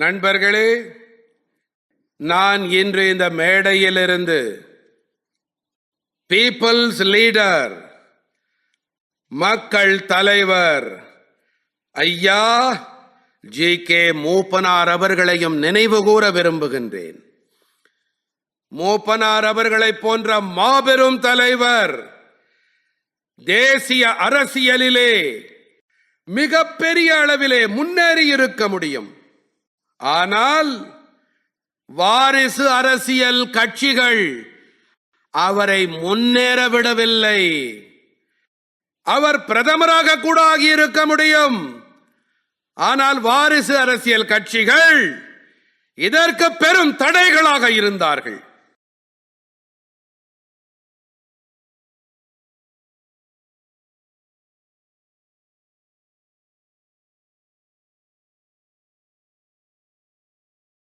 நண்பர்களே நான் இன்று இந்த மேடையிலிருந்து பீப்புள்ஸ் லீடர் மக்கள் தலைவர் ஐயா ஜி கே மூப்பனார் அவர்களையும் நினைவு கூற விரும்புகின்றேன். மூப்பனார் அவர்களைப் போன்ற மாபெரும் தலைவர் தேசிய அரசியலிலே மிகப்பெரிய அளவிலே முன்னேறி இருக்க முடியும். ஆனால் வாரிசு அரசியல் கட்சிகள் அவரை முன்னேற விடவில்லை அவர் பிரதமராக கூட ஆகியிருக்க முடியும். ஆனால் வாரிசு அரசியல் கட்சிகள் இதற்கு பெரும் தடைகளாக இருந்தார்கள்.